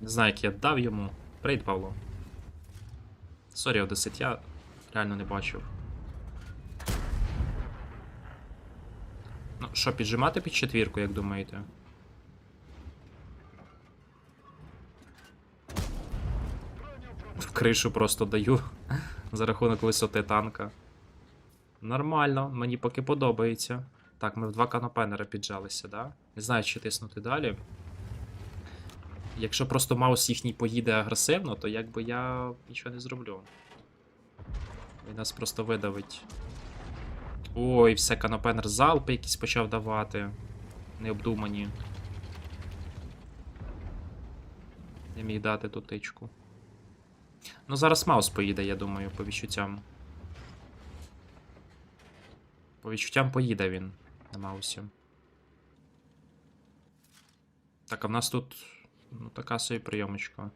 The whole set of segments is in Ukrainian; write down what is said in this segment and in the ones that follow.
Не знаю, як я дав йому. Привіт, Павло. Сорі, Одесит, я реально не бачив. Ну, що, піджимати під четвірку, як думаєте? Кришу просто даю за рахунок висоти танка. Нормально, мені поки подобається. Так, ми в два канопенера піджалися, да? Не знаю, чи тиснути далі. Якщо просто маус їхній поїде агресивно, то якби я нічого не зроблю. Він нас просто видавить. Ой, все, канопенер залпи якісь почав давати. Необдумані. Не міг дати ту тичку. Ну, зараз маус поїде, я думаю, по відчуттям. По відчуттям поїде він на маусі. Так, а в нас тут ну, така собі прийомочка.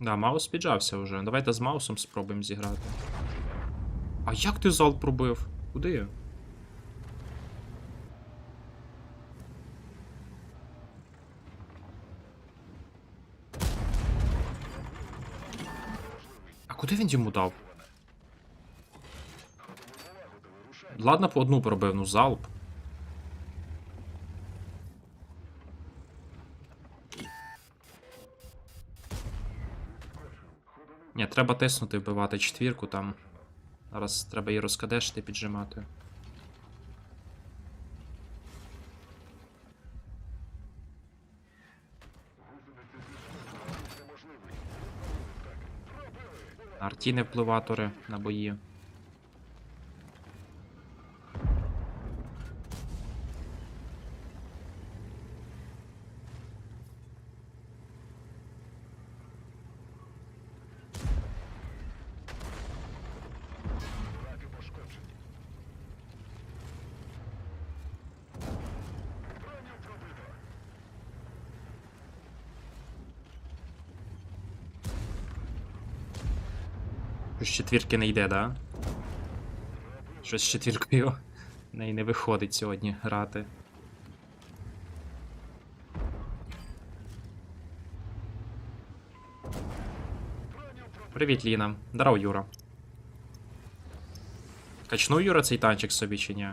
Да, маус піджався вже. Давайте з маусом спробуємо зіграти. А як ти залп пробив? Куди? А куди він йому дав? Ладно, по одну пробив, ну залп. Ні, треба тиснути, вбивати четвірку там. Зараз треба її розкадешити, піджимати. Артіни впливатори на бої. Щось четвірки не йде, да? Щось з четвіркою Не не виходить сьогодні грати. Привіт, Ліна. Здоров, Юра. Качнув Юра цей танчик собі чи ні?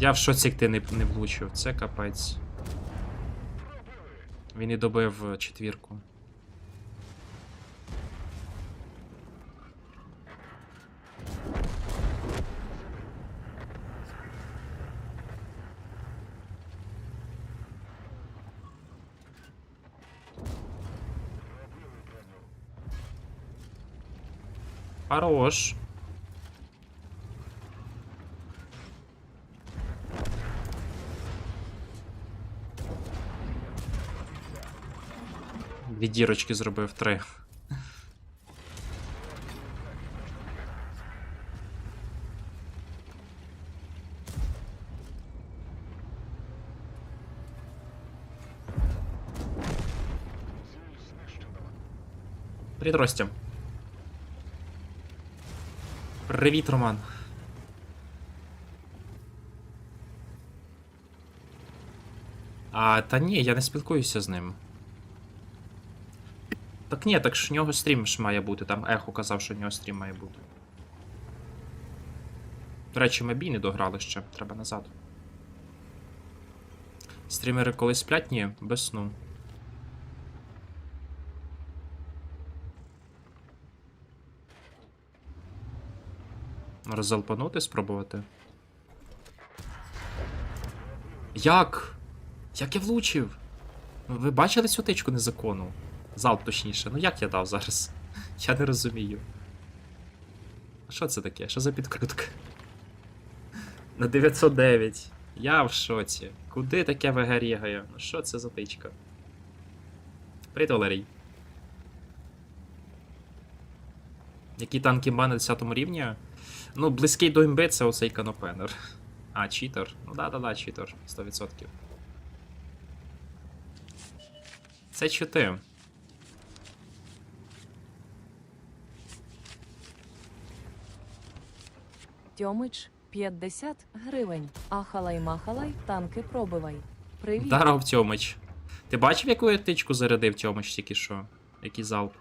Я в шоці, ти не, не влучив. Це капець. Він і добив е, четвірку. Хорош. Дві дірочки зробив три. Привіт, Ростя. Привіт, Роман. А, та ні, я не спілкуюся з ним. Так ні, так ж у нього стрім ж має бути. Там ехо казав, що у нього стрім має бути. До речі, ми бій не дограли ще, треба назад. Стрімери коли сплять, ні, без сну. Роззалпанути, спробувати. Як? Як я влучив? Ви бачили цю тичку незаконну? Залп точніше. Ну як я дав зараз? Я не розумію. Що це таке? Що за підкрутка? На 909. Я в шоці. Куди таке ВГ? Ну що це за тичка? Привіт, Валерій. Які танки імба на 10 рівні? Ну, близький до імби це оцей канопенер. А, читер. Ну да-да-да, читер. 100%. Це чити. Тьомич 50 гривень. Ахалай-махалай, танки пробивай. Привіт. Даров Тьомич. Ти бачив, яку я тичку зарядив Тьомич тільки що? Який залп?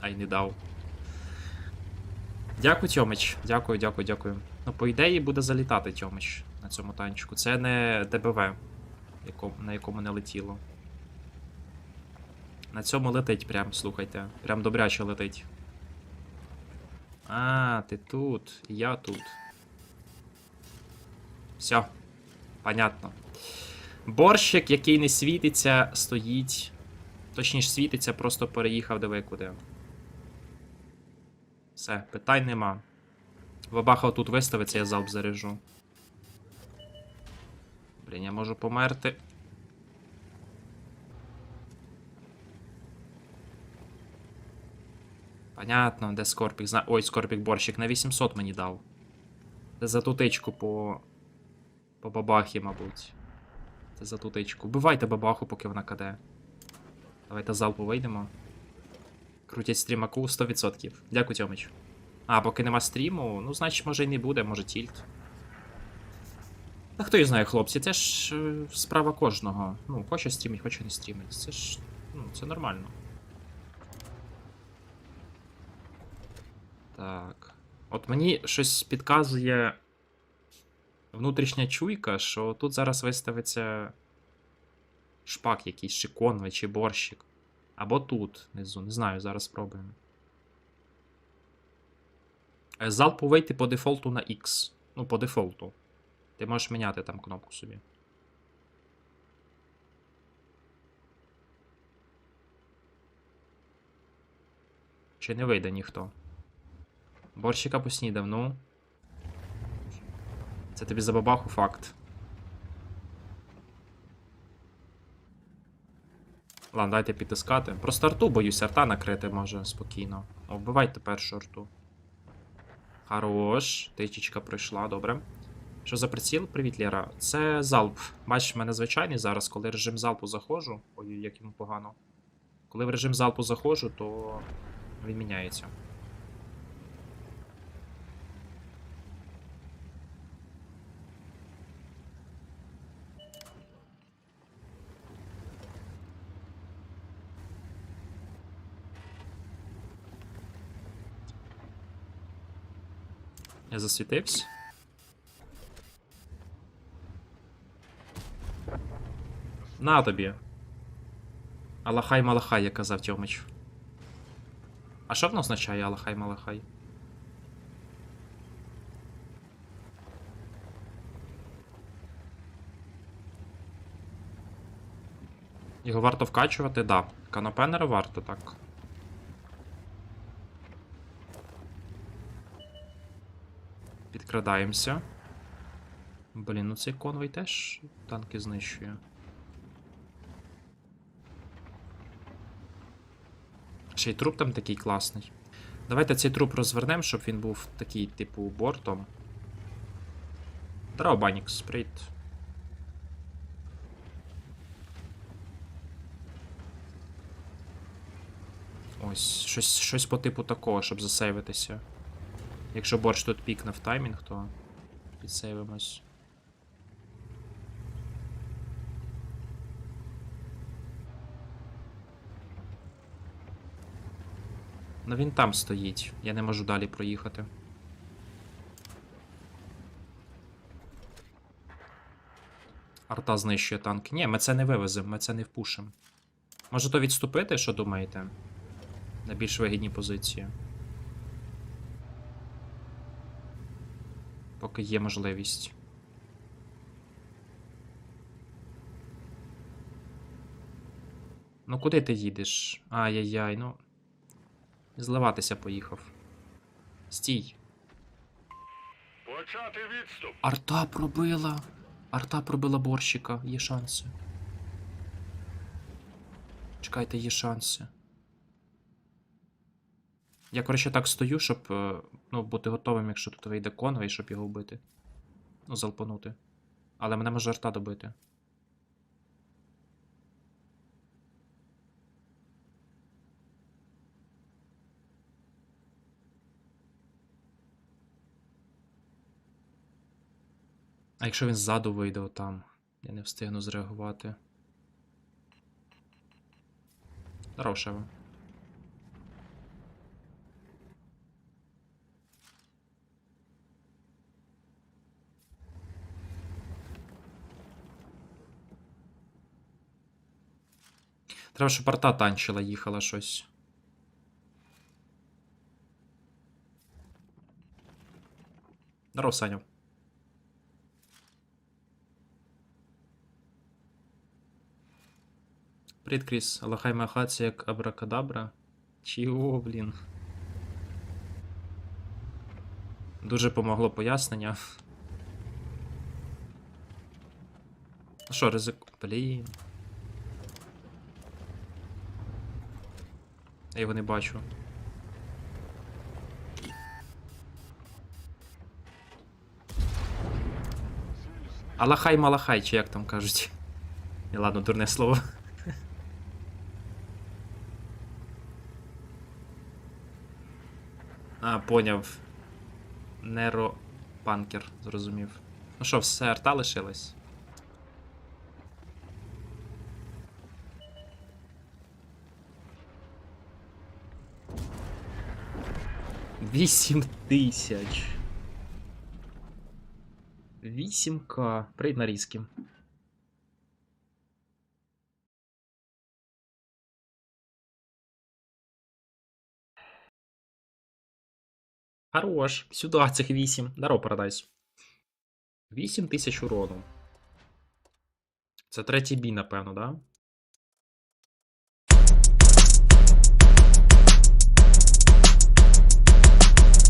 Ай, не дав. Дякую, Тьомич. Дякую, дякую, дякую. Ну, по ідеї буде залітати Тьомич на цьому танчику. Це не ДБВ, на якому не летіло. На цьому летить прям, слухайте. Прям добряче летить. А, ти тут, я тут. Все. Понятно. Борщик, який не світиться, стоїть. Точніше, світиться, просто переїхав диви куди. Все, питань нема. Вабаха тут виставиться, я залп заряжу. Блін, я можу померти. Понятно, де Скорпік. Зна... Ой, Скорпік борщик на 800 мені дав. Це за тутичку по. По бабахі, мабуть. Це за тутичку. Вбивайте бабаху, поки вона каде. Давайте залпу вийдемо. Крутять стрімаку 100%. Дякую, Тьомич. А, поки нема стріму, ну, значить, може і не буде, може тільт. Та хто і знає, хлопці, це ж е, справа кожного. Ну, хоче стрімить, хоче не стрімить. Це ж. Ну, це нормально. Так. От мені щось підказує внутрішня чуйка, що тут зараз виставиться шпак якийсь, чи конвой, чи борщик. Або тут, внизу. Не знаю, зараз спробуємо. Е, Залпу вийти по дефолту на X. Ну, по дефолту. Ти можеш міняти там кнопку собі. Чи не вийде ніхто? Борщика поснідав, ну. Це тобі за бабаху факт. Ладно, дайте підтискати. Просто арту боюсь, арта накрити може спокійно. О, вбивайте першу арту. Хорош. Тичечка пройшла, добре. Що за приціл? Привіт, Лєра. Це залп. Бачиш, в мене звичайний зараз, коли режим залпу заходжу. Ой, як йому погано. Коли в режим залпу заходжу, то він міняється. Я засвітився. На тобі. Алахай Малахай, як казав Тьомич. А що воно означає Алахай Малахай? Його варто вкачувати, да. Канопенера варто, так. Підкрадаємося. Блін, ну цей конвой теж танки знищує. Ще й труп там такий класний. Давайте цей труп розвернемо, щоб він був такий, типу, бортом. Здорово, Банікс, привіт. Ось, щось, щось по типу такого, щоб засейвитися. Якщо борщ тут пікне в таймінг, то підсейвимось. Ну він там стоїть. Я не можу далі проїхати. Арта знищує танки. Ні, ми це не вивеземо, ми це не впушимо. Може то відступити, що думаєте? На більш вигідні позиції. Поки є можливість. Ну куди ти їдеш? Ай-яй-яй, ну. Зливатися поїхав. Стій. Почати відступ. Арта пробила. Арта пробила борщика. Є шанси. Чекайте, є шанси. Я, коротше, так стою, щоб е, ну, бути готовим, якщо тут вийде конвей, щоб його вбити. Ну, залпанути. Але мене може арта добити. А якщо він ззаду вийде отам, я не встигну зреагувати. Здорово, Треба, щоб арта танчила, їхала щось. Здоров, Саня. Привіт, Кріс. Алахай махаці як абракадабра. Чого, блін? Дуже помогло пояснення. Ну що, ризик. Блін. Я його не бачу. Алахай малахай, чи як там кажуть. І ладно, дурне слово. А, поняв. Неропанкер, зрозумів. Ну що, все, арта лишилась? Вісім тисяч. 8к. Привіт на різкі. Хорош. Сюди цих 8. Даро Парадайс. 8 тисяч урону. Це третій бій, напевно, да?